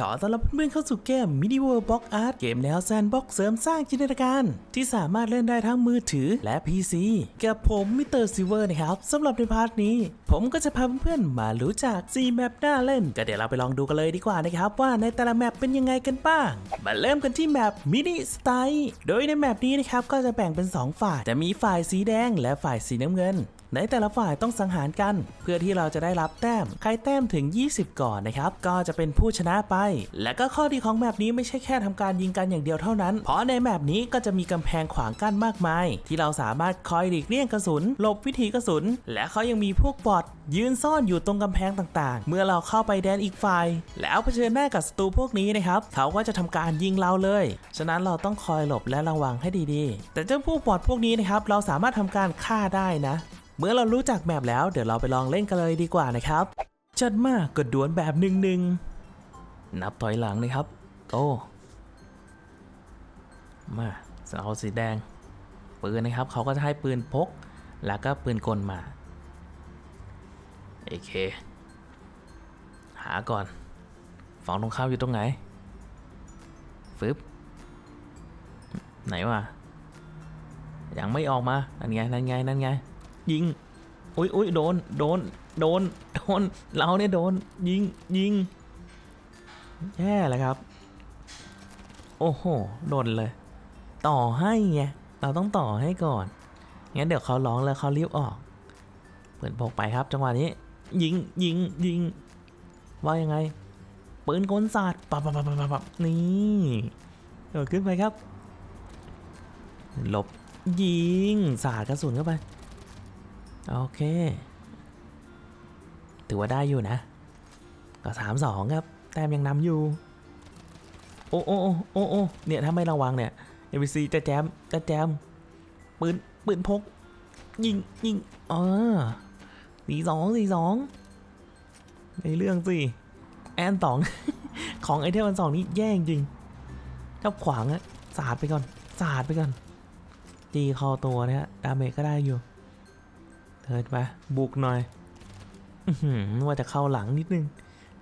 ขอต้อนรับเพื่อนๆเข้าสู่เกม Mini World Box Art เกมแนวแซนบ็อกเสริมสร้างจินตนาการ ที่สามารถเล่นได้ทั้งมือถือและ PC กับผมมิสเตอร์ซิเวอร์นะครับสำหรับในพาร์ทนี้ ผมก็จะพาเพื่อนๆมารู้จัก C Map น่าเล่น ก็เดี๋ยวเราไปลองดูกันเลยดีกว่านะครับ ว่าในแต่ละแมปเป็นยังไงกันบ้าง มาเริ่มกันที่แมป Mini Style โดยในแมปนี้นะครับก็จะแบ่งเป็น 2 ฝ่าย จะมีฝ่ายสีแดงและฝ่ายสีน้ำเงิน ในแต่ละฝ่ายต้องสังหารกัน เพื่อที่เราจะได้รับแต้ม ใครแต้มถึง 20 ก่อนนะครับ ก็จะเป็นผู้ชนะไป และก็ข้อดีของแมปนี้ไม่ใช่แค่ทำการยิงกันอย่างเดียวเท่านั้น เพราะในแมปนี้ก็จะมีกำแพงขวางกั้นมากมาย ที่เราสามารถคอยหลีกเลี่ยงกระสุนหลบวิถีกระสุน และเขายังมีพวกบอทยืนซ่อนอยู่ตรงกำแพงต่างๆ เมื่อเราเข้าไปแดนอีกฝ่าย แล้วเผชิญหน้ากับศัตรูพวกนี้นะครับ เขาก็จะทำการยิงเราเลย ฉะนั้นเราต้องคอยหลบและระวังให้ดีๆ แต่เจ้าพวกบอทพวกนี้นะครับ เราสามารถทำการฆ่าได้นะ เมื่อเรารู้จักแมปแล้วเดี๋ยวเราไปลองเล่นกันเลยดีกว่านะครับ จัดมากกดดวลแบบหนึ่งหนึ่งนับถอยหลังเลยครับ โอ้ มาเอาสีแดง ปืนนะครับ เขาก็จะให้ปืนพก แล้วก็ปืนกลมาโอเค หาก่อนฝั่งตรงข้ามอยู่ตรงไหนฟึบไหนวะยังไม่ออกมา นั่นไง นั่นไง นั่นไง ยิงอุ้ยอุ้ยโดน โดน โดน โดน เราเนี่ยโดน ยิง ยิง แย่เลยครับ โอ้โห โดนเลย ต่อให้ไง เราต้องต่อให้ก่อน งั้นเดี๋ยวเขาร้องแล้วเขารีบออก เปิดพกไปครับ จังหวะนี้ ยิง ยิง ยิง ว่ายังไง ปืนกลศาสตร์ปับปับปับปับปับนี่เกิดขึ้นไปครับ หลบ ยิง สาดกระสุนเข้าไป โอเค ถือว่าได้อยู่นะ ก็สามสองครับ แต้มยังนำอยู่ โอ้โอ้โอ้โอ้โอ้เนี่ย ถ้าไม่ระวังเนี่ย NPC จะแจม จะแจม ปืน ปืนพก ยิงยิงเออสี่สองสี่สองในเรื่องสิแอนสอง ของไอเทมอันสองนี้แย่งจริงถ้าขวางอะสาดไปก่อน สาดไปก่อนตีคอตัวนะฮะดาเมจก็ได้อยู่ เทิร์นไปบุกหน่อยว่าจะเข้าหลังนิดนึง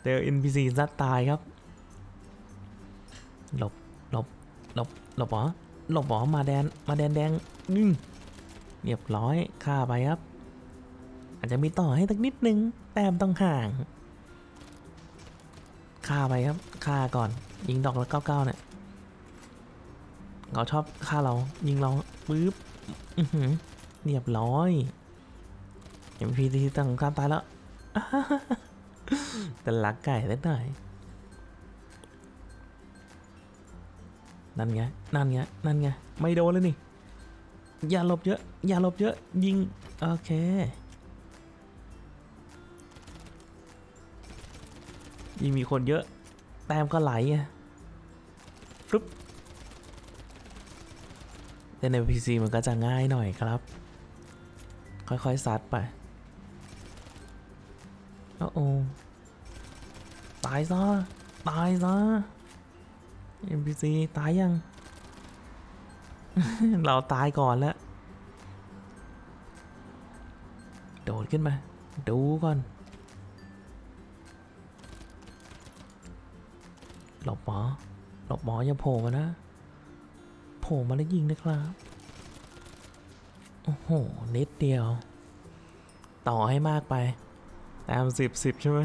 เจอ NPC ซัดตายครับ หลบ หลบ หลบ หลบเหรอหลบเหรอมาแดน มาแดนแดงอืมเรียบร้อยฆ่าไปครับ อาจจะมีต่อให้สักนิดนึง แต้มต้องห่างฆ่าไปครับฆ่าก่อน ยิงดอกละเก้าเก้าเนี่ยเขาชอบฆ่าเรายิงเราปึ๊บเรียบร้อย เอ็มพีทีต่างการตายแล้วแต่ลักไก่ได้หน่อยนั่นไง นั่นไง นั่นไง ไม่โดนเลยนี่ อย่าหลบเยอะ อย่าหลบเยอะ ยิง โอเค ยิงมีคนเยอะ แต้มก็ไหลไงฟลุ๊บแต่ใน PC มันก็จะง่ายหน่อยครับ ค่อยๆซัดไป โอ้โอตายซะ ตายซะ NPC ตายยัง เราตายก่อนแล้ว โดดขึ้นมา ดูก่อน หลบหมอ หลบหมออย่าโผล่มานะ โผล่มาแล้วยิงนะครับ โอ้โหนิดเดียว ต่อให้มากไป ตามสิบสิบใช่ไหม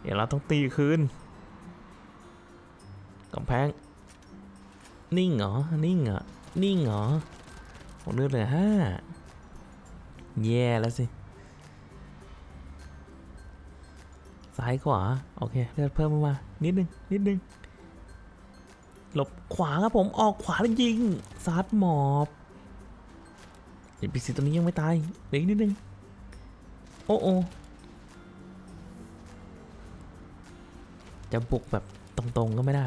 เดี๋ยวเราต้องตีคืนกำแพง นิ่งเหรอ นิ่งเหรอ นิ่งเหรอผมเลือดเหลือห้าแย่แล้วสิ ซ้ายขวา โอเค เลือดเพิ่มมา นิดนึง นิดนึง หลบขวาครับผม ออกขวาแล้วยิงซัดหมอบเอ็นพีซีตัวนี้ยังไม่ตายเหลืออีกนิดนึง โอ้โอ จะบุกแบบตรงๆก็ไม่ได้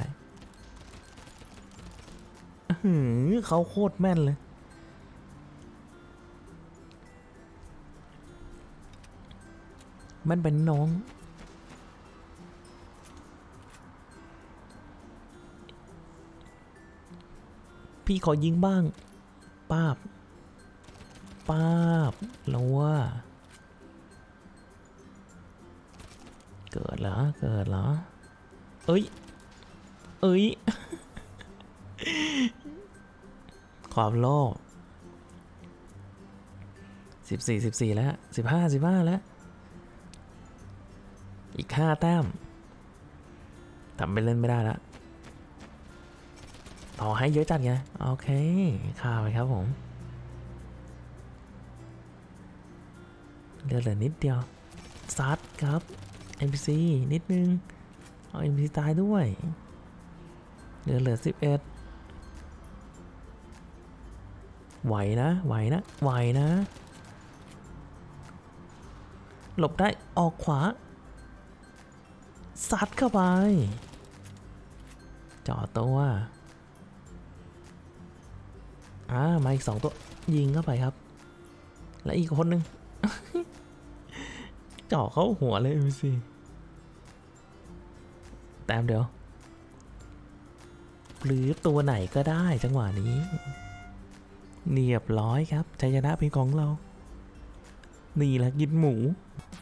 หือเขาโคตรแม่นเลยแม่นเป็นน้อง พี่ขอยิงบ้าง ป้าบ ป้าบรัวเกิดเหรอ เกิดเหรอ เอ้ย เอ้ย ความโลภสิบสี่สิบสี่แล้วสิบห้าสิบห้าแล้ว อีกห้าแต้มทำไปเล่นไม่ได้แล้วต่อให้เยอะจัดไง โอเคข่าวไปครับผมเหลือเหลือนิดเดียวซัดครับ NPC นิดนึง เอา NPC ตายด้วย เหลือเหลือสิบเอ็ดไหวนะ ไหวนะ ไหวนะ หลบได้ออกขวาซัดเข้าไปจ่อตัวอ่ามาอีกสองตัว ยิงเข้าไปครับ และอีกคนหนึ่งจ่อเข้าหัวเลยดูสิ แต้มเดียว หรือตัวไหนก็ได้จังหวะนี้ เนียบร้อยครับชัยชนะเป็นของเรา นี่แหละกินหมู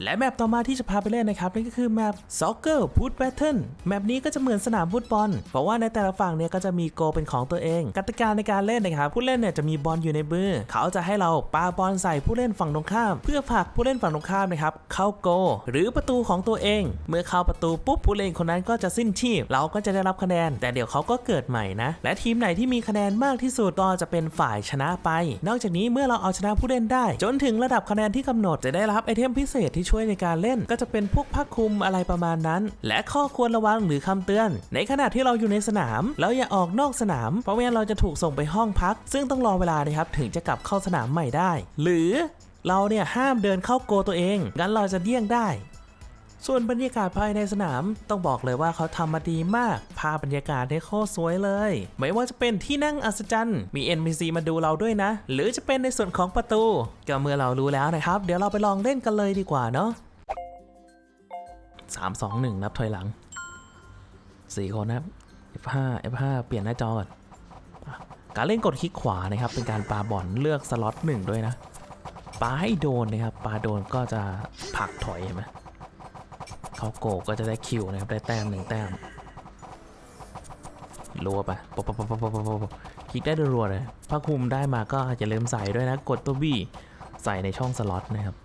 และแมปต่อมาที่จะพาไปเล่นนะครับนั่นก็คือแมป Soccer Foot Battle แมปนี้ก็จะเหมือนสนามฟุตบอล เพราะว่าในแต่ละฝั่งเนี่ยก็จะมีโกลเป็นของตัวเอง กติกาในการเล่นนะครับผู้เล่นเนี่ยจะมีบอลอยู่ในมือ เขาจะให้เราปาบอลใส่ผู้เล่นฝั่งตรงข้าม เพื่อผลักผู้เล่นฝั่งตรงข้ามนะครับเข้าโกลหรือประตูของตัวเอง เมื่อเข้าประตูปุ๊บผู้เล่นคนนั้นก็จะสิ้นชีพ เราก็จะได้รับคะแนน แต่เดี๋ยวเขาก็เกิดใหม่นะ และทีมไหนที่มีคะแนนมากที่สุดก็จะเป็นฝ่ายชนะไป นอกจากนี้เมื่อเราเอาชนะผู้เล่นได้ จนถึงระดับคะแนนที่กำหนดจะได้รับไอเทมพิเศษที่ช่วยในการเล่น ก็จะเป็นพวกผ้าคลุมอะไรประมาณนั้น และข้อควรระวังหรือคำเตือน ในขณะที่เราอยู่ในสนาม แล้วอย่าออกนอกสนาม เพราะไม่งั้นเราจะถูกส่งไปห้องพัก ซึ่งต้องรอเวลานะครับถึงจะกลับเข้าสนามใหม่ได้ หรือเราเนี่ยห้ามเดินเข้าโกตัวเอง งั้นเราจะเดี่ยงได้ ส่วนบรรยากาศภายในสนามต้องบอกเลยว่าเขาทำมาดีมาก ภาพบรรยากาศได้โคตรสวยเลย ไม่ว่าจะเป็นที่นั่งอัศจรรย์ มี NPC มาดูเราด้วยนะ หรือจะเป็นในส่วนของประตู ก็เมื่อเรารู้แล้วนะครับ เดี๋ยวเราไปลองเล่นกันเลยดีกว่าเนาะสามสองหนึ่งนับถอยหลังสี่คนนะครับ F5 F5 เปลี่ยนหน้าจอก่อนการเล่นกดคลิกขวานะครับ เป็นการปาบอลเลือกสล็อตหนึ่งด้วยนะปาให้โดนนะครับปาโดนก็จะผลักถอยเห็นไหม เขาโกก็จะได้คิวนะครับ ได้แต้มหนึ่งแต้มรัวไปปปปปปปคลิกได้ดรัวเลยพระคลุมได้มาก็จะเริ่มใส่ด้วยนะ กดตัวบี้ใส่ในช่องสล็อตนะครับ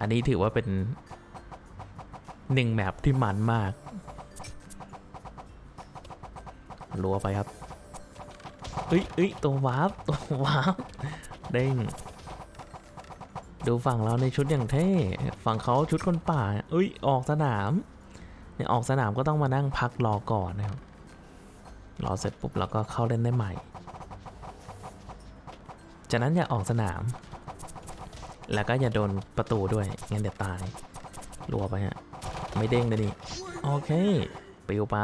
อันนี้ถือว่าเป็นหนึ่งแมปที่มันมากรัวไปครับเอ้ยเอ้ยตัววาร์ปตัววาร์ปเด้ง ดูฝั่งเราในชุดอย่างเท่ฝั่งเขาชุดคนป่าเอ้ยออกสนามเนี่ยออกสนามก็ต้องมานั่งพักรอก่อนนะครับรอเสร็จปุ๊บเราก็เข้าเล่นได้ใหม่ จากนั้นอย่าออกสนาม แล้วก็อย่าโดนประตูด้วยงั้นเดี๋ยวตายรัวไปฮะไม่เด้งเลยนี่โอเคปิวไป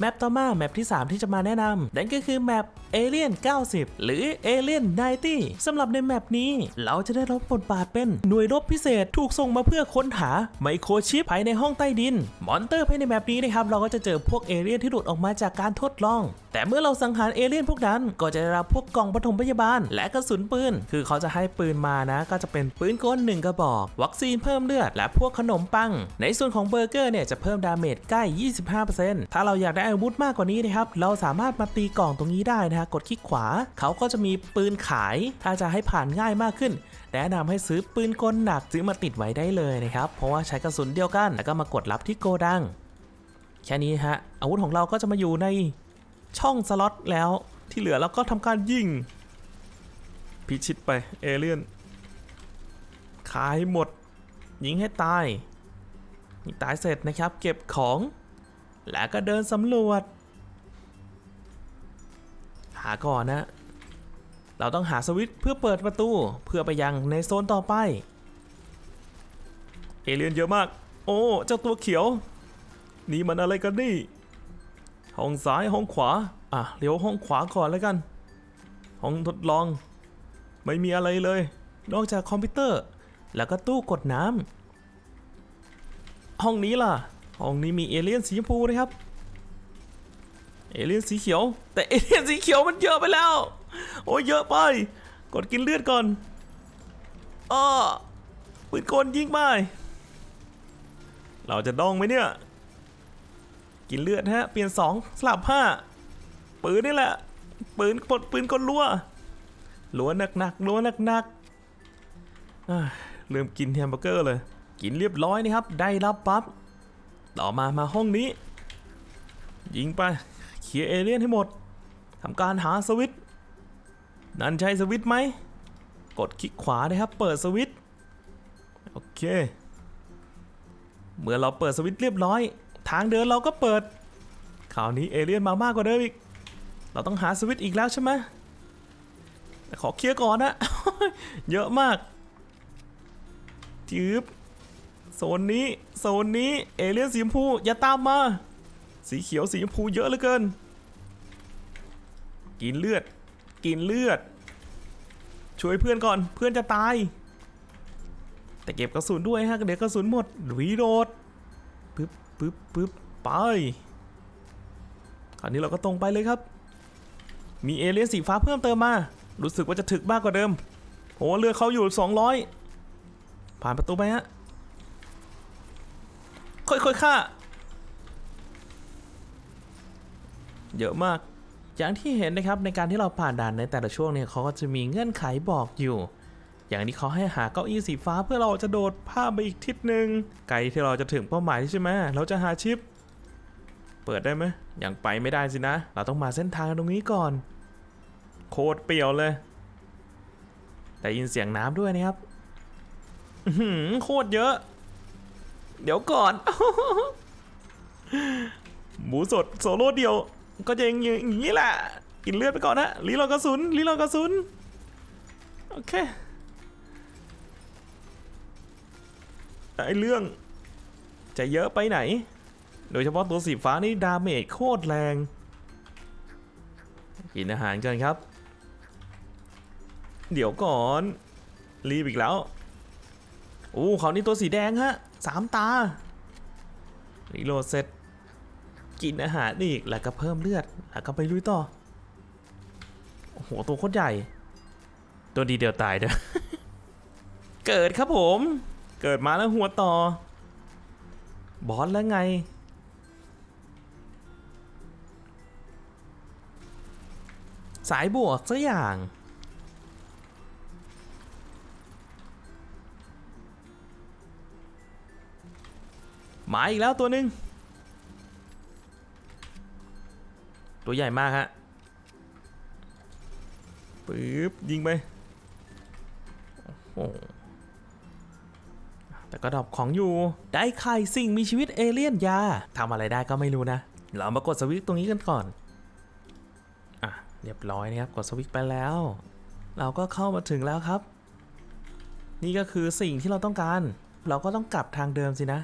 แมปต่อมาแมปที่ 3 ที่จะมาแนะนำนั่นก็คือแมป Alien 90 หรือ Alien 90สำหรับในแมปนี้เราจะได้รับบทบาทเป็นหน่วยรบพิเศษถูกส่งมาเพื่อค้นหาไมโครชิปภายในห้องใต้ดิน มอนเตอร์ภายในแมปนี้นะครับเราก็จะเจอพวกเอเลี่ยนที่หลุดออกมาจากการทดลองแต่เมื่อเราสังหารเอเลี่ยนพวกนั้นก็จะได้รับพวกกล่องปฐมพยาบาล และกระสุนปืน คือเขาจะให้ปืนมานะ ก็จะเป็นปืนกลหนึ่งกระบอก วัคซีนเพิ่มเลือด และพวกขนมปัง ในส่วนของเบอร์เกอร์เนี่ยจะเพิ่มดาเมจใกล้ 25%ถ้าเราอยากได้อาวุธมากกว่านี้นะครับ เราสามารถมาตีกล่องตรงนี้ได้นะฮะ กดคลิกขวา เขาก็จะมีปืนขาย ถ้าจะให้ผ่านง่ายมากขึ้น แนะนำให้ซื้อปืนกลหนักซื้อมาติดไว้ได้เลยนะครับ เพราะว่าใช้กระสุนเดียวกัน แล้วก็มากดรับที่โกดัง แค่นี้ฮะ อาวุธของเราก็จะมาอยู่ใน ช่องสล็อตแล้วที่เหลือเราก็ทำการยิงพิชิตไปเอเลี่ยนขายหมด ยิงให้ตายยิงตายเสร็จนะครับ เก็บของ แล้วก็เดินสำรวจ หาก่อนนะ เราต้องหาสวิตช์เพื่อเปิดประตู เพื่อไปยังในโซนต่อไป เอเลี่ยนเยอะมาก โอ้ เจ้าตัวเขียว นี่มันอะไรกันนี่ ห้องซ้ายห้องขวา อะเลี้ยวห้องขวาก่อนแล้วกัน ห้องทดลอง ไม่มีอะไรเลย นอกจากคอมพิวเตอร์ แล้วก็ตู้กดน้ำห้องนี้ล่ะ ห้องนี้มีเอเลี่ยนสีชมพูนะครับ เอเลี่ยนสีเขียว แต่เอเลี่ยนสีเขียวมันเยอะไปแล้ว โอ้ยเยอะไป กดกินเลือดก่อนอ้อปืนกลยิงไปเราจะดองไหมเนี่ย กินเลือดฮะ เปลี่ยนสองสลับห้าปืนนี่แหละ ปืนปลดปืนกลรัวรัวหนักๆรัวหนักๆอ่าเริ่มกินแฮมเบอร์เกอร์เลย กินเรียบร้อยนะครับ ได้รับปั๊บต่อมามาห้องนี้ ยิงไปเคลียร์เอเลี่ยนให้หมดทำการหาสวิตนั่นใช่สวิตไหม กดคลิกขวานะครับ เปิดสวิตโอเค เมื่อเราเปิดสวิตเรียบร้อย ทางเดินเราก็เปิดคราวนี้เอเลี่ยนมามากกว่าเดิมอีก เราต้องหาสวิตช์อีกแล้วใช่ไหมขอเคลียร์ก่อนนะ เยอะมาก จืบโซนนี้ โซนนี้ เอเลี่ยนสีชมพู อย่าตามมา สีเขียวสีชมพูเยอะเหลือเกิน กินเลือด กินเลือด ช่วยเพื่อนก่อน เพื่อนจะตาย แต่เก็บกระสุนด้วยฮะเดี๋ยวกระสุนหมดรีโหลด ปึ๊บปึ๊บไปคราวนี้เราก็ตรงไปเลยครับ มีเอเลี่ยนสีฟ้าเพิ่มเติมมา รู้สึกว่าจะถึกมากกว่าเดิมโหเรือเขาอยู่ 200 ผ่านประตูไปฮะ ค่อยๆฆ่า เยอะมาก อย่างที่เห็นนะครับในการที่เราผ่านด่านในแต่ละช่วงเนี่ยเขาก็จะมีเงื่อนไขบอกอยู่ อย่างนี้เขาให้หาเก้าอี้สีฟ้าเพื่อเราจะโดดผ้ามไปอีกทิศหนึ่งไกลที่เราจะถึงเป้าหมายใช่ไหมเราจะหาชิป เปิดได้ไหมยังไปไม่ได้สินะ เราต้องมาเส้นทางตรงนี้ก่อน โคตรเปี่ยวเลยได้ยินเสียงน้ำด้วยนะครับหือโคตรเยอะ เดี๋ยวก่อนหมูสดโซโล่เดียว ก็จะอย่างอย่างนี้แหละ กินเลือดไปก่อนนะรีลดกระสุนรีลดกระสุน โอเค ไอเรื่อง จะเยอะไปไหน โดยเฉพาะตัวสีฟ้านี่ดาเมจโคตรแรง กินอาหารกันครับ เดี๋ยวก่อน รีบอีกแล้วโอ้เขานี่ตัวสีแดงฮะสามตารีโหลดเสร็จ กินอาหารอีกแล้วก็เพิ่มเลือด แล้วก็ไปลุยต่อ โอ้โห ตัวโคตรใหญ่ ตัวดีเดียวตายเด้อเกิดครับผม เกิดมาแล้วหัวต่อ บอสแล้วไง สายบวกสักอย่าง มาอีกแล้วตัวหนึ่งตัวใหญ่มากฮะปึ๊บยิงไปโอ้โห แต่ก็ดอปของอยู่ ได้ไข่สิ่งมีชีวิตเอเลี่ยนยาทำอะไรได้ก็ไม่รู้นะ เรามากดสวิตช์ตรงนี้กันก่อน อะ เรียบร้อยนะครับ กดสวิตช์ไปแล้ว เราก็เข้ามาถึงแล้วครับ นี่ก็คือสิ่งที่เราต้องการ เราก็ต้องกลับทางเดิมสินะ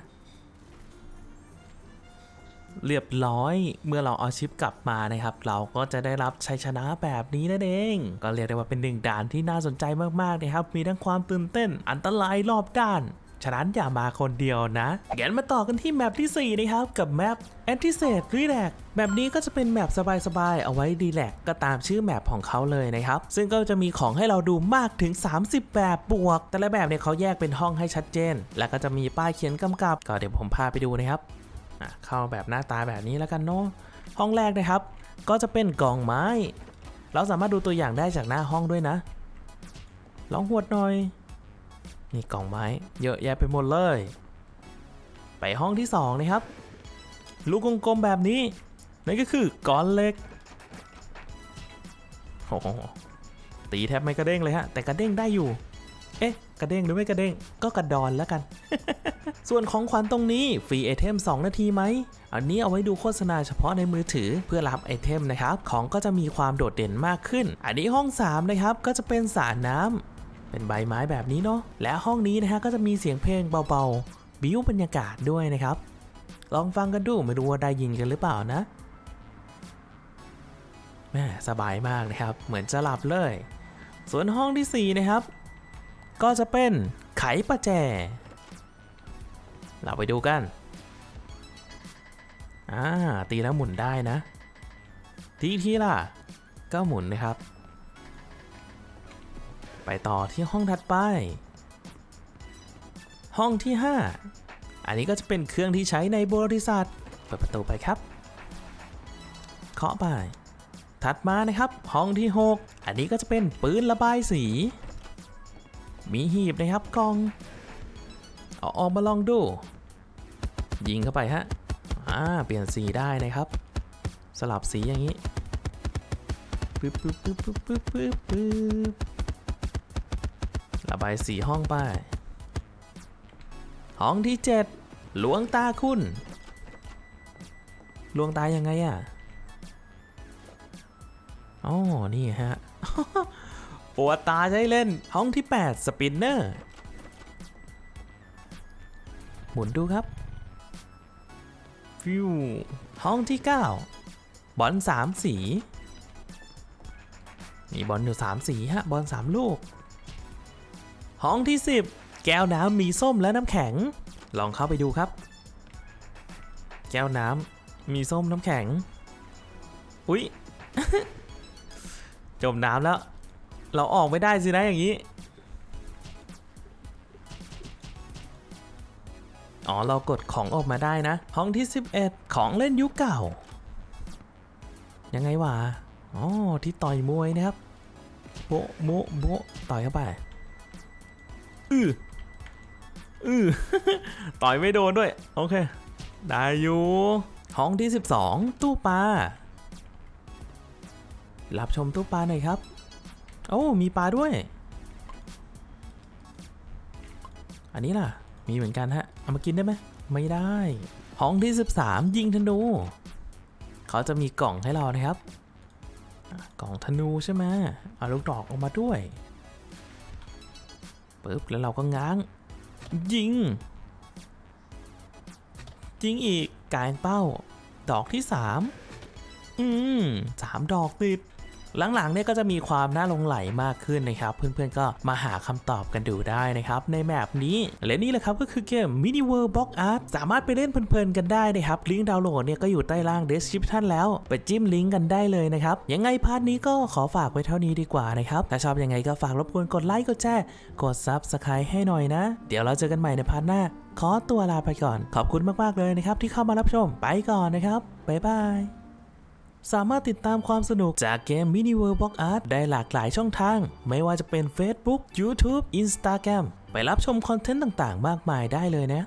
เรียบร้อย เมื่อเราเอาชิปกลับมานะครับ เราก็จะได้รับชัยชนะแบบนี้นั่นเอง ก็เรียกได้ว่าเป็นหนึ่งด่านที่น่าสนใจมากๆนะครับ มีทั้งความตื่นเต้น อันตรายรอบด้าน ฉะนั้นอย่ามาคนเดียวนะงั้นมาต่อกันที่แมปที่ 4 นะครับ กับแมป a n t i s a t r e l a x แบบนี้ก็จะเป็นแมปสบายๆ เอาไว้ดีแลกก็ตามชื่อแมปของเขาเลยนะครับ ซึ่งก็จะมีของให้เราดูมากถึง 30 แบบบวก แต่ละแบบเนี่ยเขาแยกเป็นห้องให้ชัดเจน แล้วก็จะมีป้ายเขียนกำกับ ก็เดี๋ยวผมพาไปดูนะครับอะเข้าแบบหน้าตาแบบนี้แล้วกันเนาะห้องแรกนะครับ ก็จะเป็นกองไม้ เราสามารถดูตัวอย่างได้จากหน้าห้องด้วยนะ ลองหวดหน่อย นี่กล่องไม้เยอะแยะไปหมดเลย ไปห้องที่2นะครับ ลูกกลมๆแบบนี้ นั่นก็คือก้อนเล็กโอ้โหตีแทบไม่กระเด้งเลยฮะ แต่กระเด้งได้อยู่ เอ๊ะ กระเด้งหรือไม่กระเด้ง ก็กระดอนแล้วกัน ส่วนของขวัญตรงนี้ฟรีไอเทม 2 นาทีไหม อันนี้เอาไว้ดูโฆษณาเฉพาะในมือถือเพื่อรับไอเทมนะครับ ของก็จะมีความโดดเด่นมากขึ้น อันนี้ห้อง 3 นะครับ ก็จะเป็นสระน้ำ เป็นใบไม้แบบนี้เนาะและห้องนี้นะฮะก็จะมีเสียงเพลงเบาๆ บิ้วบรรยากาศด้วยนะครับ ลองฟังกันดูไม่รู้ว่าได้ยินกันหรือเปล่านะแม่สบายมากนะครับ เหมือนจะหลับเลย ส่วนห้องทีสี่4 นะครับ ก็จะเป็นไขประแจ เราไปดูกันอ่าตีแล้วหมุนได้นะ ทีทีล่ะ ก็หมุนนะครับ ไปต่อที่ห้องถัดไป ห้องที่ 5 อันนี้ก็จะเป็นเครื่องที่ใช้ในบริษัท เปิดประตูไปครับ เคาะไป ถัดมานะครับ ห้องที่ 6 อันนี้ก็จะเป็นปืนระบายสี มีหีบนะครับกองเอาออกมาลองดู ยิงเข้าไปฮะ อ่า เปลี่ยนสีได้นะครับ สลับสีอย่างนี้ปึ๊บปึ๊บปึ๊บปึ๊บปึ๊บปึ๊บ ปึ๊บายสีห้องไป ห้องที่7หลวงตาคุณหลวงตายังไงอะอ๋อนี่ฮะปวดตาใช้เล่น ห้องที่ 8 สปินเนอร์ หมุนดูครับ ฟิว ห้องที่ 9 บอล3สีมีบอลอยู่ 3 สีฮะ บอล3 ลูก ห้องที่ 10 แก้วน้ำมีส้มและน้ำแข็ง ลองเข้าไปดูครับ แก้วน้ำมีส้มน้ำแข็ง อุ๊ย จมน้ำแล้ว เราออกไม่ได้สินะอย่างนี้ อ๋อ เรากดของออกมาได้นะ ห้องที่ 11 ของเล่นยุคเก่า ยังไงวะ อ๋อ ที่ต่อยมวยนะครับ โบโบโบต่อยเข้าไป อืออือต่อยไม่โดนด้วย โอเค ได้อยู่ ห้องที่ 12 ตู้ปลา รับชมตู้ปลาหน่อยครับ โอ้มีปลาด้วย อันนี้ล่ะ มีเหมือนกันฮะ เอามากินได้ไหม ไม่ได้ ห้องที่ 13 ยิงธนู เขาจะมีกล่องให้เรานะครับ กล่องธนูใช่ไหมเอาลูกดอกออกมาด้วย ปึ๊บแล้วเราก็ง้าง ยิง ยิงอีกกายเป้า ดอกที่3อืมสามดอกติด หลังๆเนี่ยก็จะมีความน่าลงไหลมากขึ้นนะครับ เพื่อนๆก็มาหาคำตอบกันดูได้นะครับ ในแมปนี้ และนี่แหละครับก็คือเกม Mini World Box Art สามารถไปเล่นเพลินๆกันได้นะครับ ลิงก์ดาวน์โหลดเนี่ยก็อยู่ใต้ล่าง description แล้ว ไปจิ้มลิงก์กันได้เลยนะครับ ยังไงพาร์ทนี้ก็ขอฝากไว้เท่านี้ดีกว่านะครับ ถ้าชอบยังไงก็ฝากรบกวนกดไลค์กดแชร์กด Subscribe ให้หน่อยนะ เดี๋ยวเราเจอกันใหม่ในพาร์ทหน้า ขอตัวลาไปก่อน ขอบคุณมากๆเลยนะครับที่เข้ามารับชมไปก่อนนะครับบ๊ายบาย สามารถติดตามความสนุกจากเกม Mini World Box Art ได้หลากหลายช่องทาง ไม่ว่าจะเป็น Facebook YouTube Instagram ไปรับชมคอนเทนต์ต่างๆ มากมายได้เลยนะ